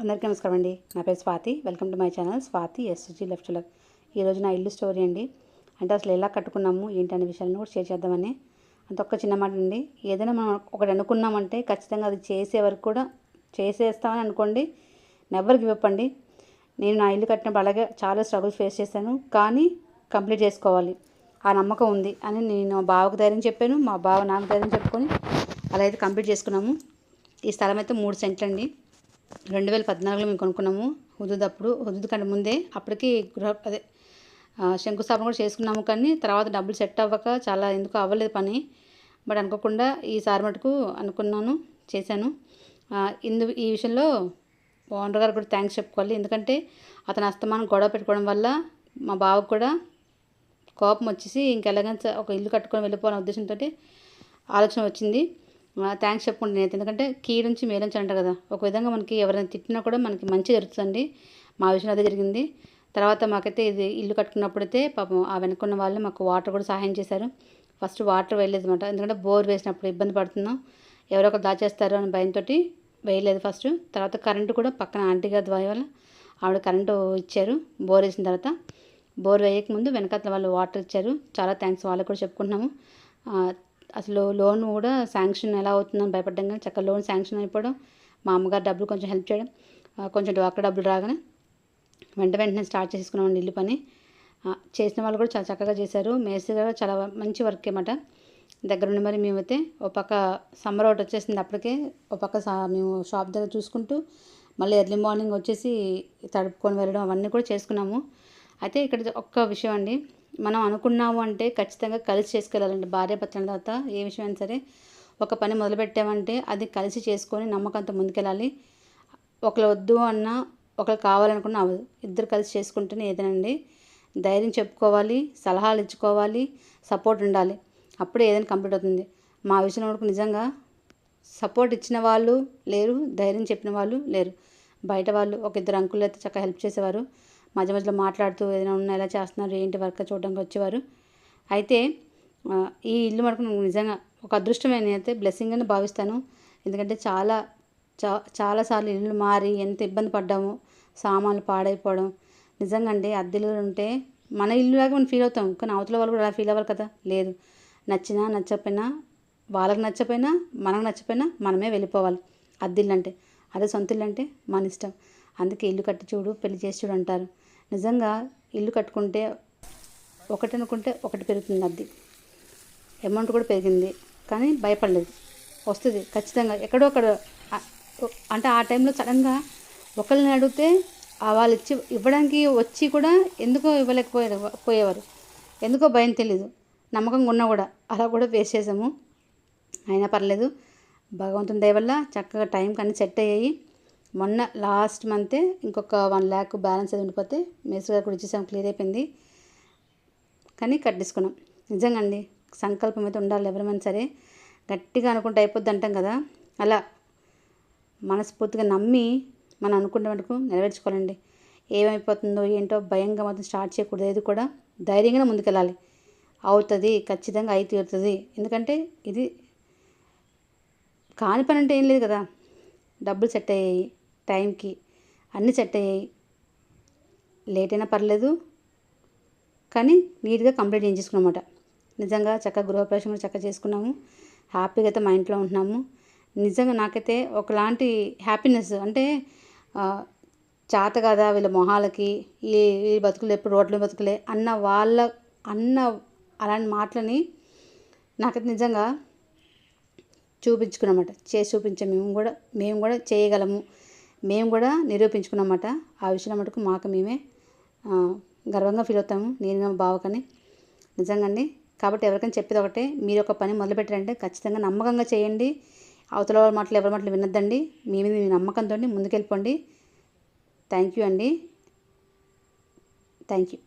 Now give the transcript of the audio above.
అందరికీ నమస్కారం అండి. నా పేరు Swathi. Welcome to my channel Swathi SG left luck ఈరోజు నా ఇల్లు స్టోరీ అండి. అంటే అసలు ఎలా కట్టుకున్నాము ఏంటి అనే విషయాలను కూడా షేర్ చేద్దామని. అంత ఒక్క చిన్న మాట అండి. ఏదైనా మనం ఒకటి అనుకున్నామంటే ఖచ్చితంగా అది చేసే వరకు కూడా చేసేస్తామని అనుకోండి నెవర్ గివ్ అప్ అండి. నేను నా ఇల్లు కట్టినప్పుడు అలాగే చాలా స్ట్రగుల్ ఫేస్ చేశాను. కానీ కంప్లీట్ చేసుకోవాలి. ఆ నమ్మకం ఉంది అని నేను బావకు ధైర్యం చెప్పాను. మా బావ నాకు ధైర్యం చెప్పుకొని అలా అయితే కంప్లీట్ చేసుకున్నాము. ఈ స్థలం అయితే మూడు సెంట్లు అండి రెండు వేల పద్నాలుగులో మేము కొనుక్కున్నాము. హుదుద్ అప్పుడు హుదుద్ కంటే ముందే అప్పటికి గృహ అదే శంకుస్థాపన కూడా చేసుకున్నాము కానీ తర్వాత డబ్బులు సెట్ అవ్వక చాలా ఎందుకు అవ్వలేదు పని. బట్ అనుకోకుండా ఈసారి మటుకు అనుకున్నాను చేశాను. ఇందు ఈ విషయంలో ఓనర్ గారు కూడా థ్యాంక్స్ చెప్పుకోవాలి. ఎందుకంటే అతను అస్తమానం గొడవ పెట్టుకోవడం వల్ల మా బావకు కూడా కోపం వచ్చేసి ఇంకెలాగైనా ఒక ఇల్లు కట్టుకొని వెళ్ళిపోవాలనే ఉద్దేశంతో ఆలోచన వచ్చింది. థ్యాంక్స్ చెప్పుకుంటాను నేను ఎందుకంటే కీ నుంచి మేలంచి అంటారు కదా. ఒక విధంగా మనకి ఎవరైనా తిట్టినా కూడా మనకి మంచి జరుగుతుందండి. మా విషయంలో అదే జరిగింది. తర్వాత మాకైతే ఇది ఇల్లు కట్టుకున్నప్పుడైతే పాపం ఆ వెనుకున్న వాళ్ళు మాకు వాటర్ కూడా సహాయం చేశారు. ఫస్ట్ వాటర్ వేయలేదు అనమాట ఎందుకంటే బోర్ వేసినప్పుడు ఇబ్బంది పడుతున్నాం. ఎవరో ఒకరు దాచేస్తారు అని భయంతో వేయలేదు ఫస్ట్ తర్వాత కరెంటు కూడా పక్కన ఆంటీ గారి ద్వారా వల్ల ఆవిడ కరెంటు ఇచ్చారు బోర్ వేసిన తర్వాత. బోర్ వేయకముందు వెనకాతల వాళ్ళు వాటర్ ఇచ్చారు. చాలా థ్యాంక్స్ వాళ్ళకి కూడా చెప్పుకుంటున్నాము. అసలు లోన్ కూడా శాంక్షన్ ఎలా అవుతుందని భయపడ్డాం కానీ చక్కగా లోన్ శాంక్షన్ అయిపోవడం మా అమ్మగారు డబ్బులు కొంచెం హెల్ప్ చేయడం కొంచెం డ్వాక్రా డబ్బులు రాగానే వెంట వెంటనే స్టార్ట్ చేసుకున్నామండి ఇల్లు పని. చేసిన వాళ్ళు కూడా చాలా చక్కగా చేశారు. మేస్త్రి గారు చాలా మంచి వర్క్ అన్నమాట. దగ్గర ఉండి మరి మేమైతే ఒక పక్క సమ్మర్ అవుట్ వచ్చేసింది అప్పటికే ఒక పక్క సా- మేము షాప్ దగ్గర చూసుకుంటూ మళ్ళీ ఎర్లీ మార్నింగ్ వచ్చేసి తడుపుకొని వెళ్ళడం అవన్నీ కూడా చేసుకున్నాము. అయితే ఇక్కడ ఒక్క విషయం అండి. మనం అనుకున్నాము అంటే ఖచ్చితంగా కలిసి చేసుకెళ్ళాలండి. భార్య భర్తల తర్వాత ఏ విషయమైనా సరే ఒక పని మొదలుపెట్టామంటే అది కలిసి చేసుకొని నమ్మకంతో ముందుకెళ్ళాలి. ఒకరు వద్దు అన్నా ఒకరు కావాలనుకున్నా అవ్వదు. ఇద్దరు కలిసి చేసుకుంటేనే ఏదైనా ధైర్యం చెప్పుకోవాలి సలహాలు ఇచ్చుకోవాలి సపోర్ట్ ఉండాలి. అప్పుడే ఏదైనా కంప్లీట్ అవుతుంది. మా విషయంలో వరకు నిజంగా సపోర్ట్ ఇచ్చిన వాళ్ళు లేరు ధైర్యం చెప్పిన వాళ్ళు లేరు. బయట వాళ్ళు ఒక ఇద్దరు అంకులు అయితే చక్కగా హెల్ప్ చేసేవారు. మధ్య మధ్యలో మాట్లాడుతూ ఏదైనా ఉన్నా ఎలా చేస్తున్నారు ఏంటి వర్క్ చూడడానికి వచ్చేవారు. అయితే ఈ ఇల్లు మటుకు నిజంగా ఒక అదృష్టమైన అయితే బ్లెస్సింగ్ అని భావిస్తాను. ఎందుకంటే చాలా చా చాలాసార్లు ఇల్లు మారి ఎంత ఇబ్బంది పడ్డాము సామాన్లు పాడైపోవడం. నిజంగా అండి అద్దెలు ఉంటే మన ఇల్లులాగా మనం ఫీల్ అవుతాం. కానీ అవతల వాళ్ళు కూడా అలా ఫీల్ అవ్వాలి కదా? లేదు. నచ్చినా నచ్చకపోయినా వాళ్ళకి నచ్చపోయినా మనకు నచ్చపోయినా మనమే వెళ్ళిపోవాలి. అద్దిల్లు అంటే అదే సొంత ఇల్లు అంటే మన ఇష్టం. అందుకే ఇల్లు కట్టి చూడు పెళ్ళి చేసి చూడు అంటారు. నిజంగా ఇల్లు కట్టుకుంటే ఒకటి అనుకుంటే ఒకటి పెరుగుతుంది అది అమౌంట్ కూడా పెరిగింది కానీ భయపడలేదు. వస్తుంది ఖచ్చితంగా. ఎక్కడో అక్కడ అంటే ఆ టైంలో సడన్గా ఒకరిని అడిగితే వాళ్ళు ఇచ్చి ఇవ్వడానికి వచ్చి కూడా ఎందుకో ఇవ్వలేకపోయారు పోయేవారు. ఎందుకో భయం తెలీదు. నమ్మకంగా ఉన్నా కూడా. అలా కూడా ఫేస్ చేసాము అయినా పర్లేదు. భగవంతుని దయ వల్ల చక్కగా టైంకి అన్నీ సెట్ అయ్యాయి. మొన్న లాస్ట్ మంతే ఇంకొక వన్ ల్యాక్ బ్యాలెన్స్ అది ఉండిపోతే మేస్త్రి గారు కూడా ఇచ్చేసాం క్లియర్ అయిపోయింది. కానీ కట్టేసుకున్నాం నిజంగా అండి సంకల్పం అయితే ఉండాలి ఎవరైనా సరే. గట్టిగా అనుకుంటే అయిపోద్ది అంటాం కదా. అలా మనస్ఫూర్తిగా నమ్మి మనం అనుకున్న మటుకు నెరవేర్చుకోవాలండి. ఏమైపోతుందో ఏంటో భయంగా మాత్రం స్టార్ట్ చేయకూడదు. ఏది కూడా ధైర్యంగా ముందుకెళ్ళాలి. అవుతుంది ఖచ్చితంగా అయి తీరుతుంది. ఎందుకంటే ఇది కాని పని అంటే ఏం లేదు కదా. డబ్బులు సెట్ అయ్యాయి. టైంకి అన్నీ సెట్ అయ్యాయి. లేట్ అయినా పర్లేదు కానీ నీట్గా కంప్లీట్ చేయించుకున్నమాట నిజంగా చక్కగా గృహప్రవేశం కూడా చక్కగా చేసుకున్నాము. హ్యాపీగా అయితే మా ఇంట్లో ఉంటున్నాము. నిజంగా నాకైతే ఒకలాంటి హ్యాపీనెస్ అంటే చాత చేత కదా వీళ్ళ మొహాలకి ఈ ఈ బతుకులు ఎప్పుడు రోడ్ల బతుకులే అన్న వాళ్ళ అన్న అలాంటి మాటలని నాకైతే నిజంగా చూపించుకున్నమాట. చేసి చూపించాం మేము కూడా మేము కూడా చేయగలము. మేము కూడా నిరూపించుకున్నమాట. ఆ విషయం మటుకు మాకు మేమే గర్వంగా ఫీల్ అవుతాము. నేను మా బావకని. నిజంగా అండి కాబట్టి ఎవరికైనా చెప్పేది ఒకటే మీరు ఒక పని మొదలుపెట్టారంటే ఖచ్చితంగా నమ్మకంగా చేయండి. అవతల వాళ్ళ మాటలు ఎవరి మాటలు వినొద్దండి. మీ మీద మీ నమ్మకంతో ముందుకెళ్ళిపోండి. థ్యాంక్ యూ అండి. Thank you.